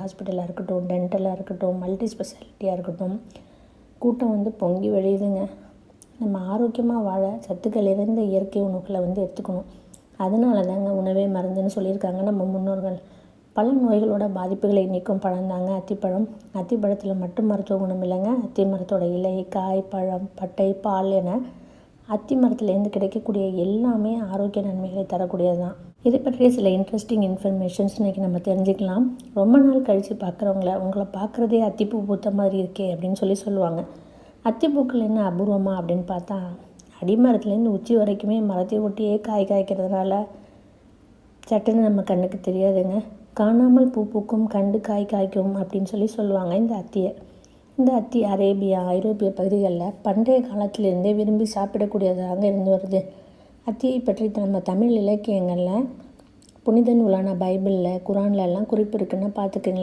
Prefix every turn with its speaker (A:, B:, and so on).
A: ஹாஸ்பிட்டலாக இருக்கட்டும் டென்டலாக இருக்கட்டும் மல்டி ஸ்பெஷாலிட்டியாக இருக்கட்டும் கூட்டம் வந்து பொங்கி வழியுதுங்க. நம்ம ஆரோக்கியமாக வாழ சத்துக்கள் இறந்த இயற்கை உணவுகளை வந்து எடுத்துக்கணும். அதனால தாங்க உணவே மருந்துன்னு சொல்லியிருக்காங்க நம்ம முன்னோர்கள். பல நோய்களோட பாதிப்புகளை நீக்கும் பழம் தாங்க அத்திப்பழம். அத்திப்பழத்தில் மட்டும் மருத்துவ குணம் இல்லைங்க. அத்தி மரத்தோட இலை காய் பழம் பட்டை பால் என அத்தி மரத்துலேருந்து கிடைக்கக்கூடிய எல்லாமே ஆரோக்கிய நன்மைகளை தரக்கூடியது தான் இதை பற்றிய சில இன்ட்ரெஸ்டிங் இன்ஃபர்மேஷன்ஸ் இன்றைக்கி நம்ம தெரிஞ்சுக்கலாம். ரொம்ப நாள் கழித்து பார்க்குறவங்கள உங்களை பார்க்குறதே அத்திப்பூ பூத்த மாதிரி இருக்கே அப்படின்னு சொல்லி சொல்லுவாங்க. அத்திப்பூக்கள் என்ன அபூர்வமாக அப்படின்னு பார்த்தா அடிமரத்துலேருந்து உச்சி வரைக்குமே மரத்தை ஒட்டியே காய் காய்க்கிறதுனால சட்டுன்னு நம்ம கண்ணுக்கு தெரியாதுங்க. காணாமல் பூ பூக்கும் கண்டு காய் காய்க்கும் அப்படின்னு சொல்லி சொல்லுவாங்க இந்த அத்தியை. இந்த அத்தி அரேபியா ஐரோப்பிய பகுதிகளில் பண்டைய காலத்திலிருந்தே விரும்பி சாப்பிடக்கூடியதாக இருந்து வருது. அத்தியை பற்றி நம்ம தமிழ் இலக்கியங்களில் புனித நூலான பைபிளில் குரான்லெல்லாம் குறிப்பு இருக்குன்னு பார்த்துக்குங்களேன்.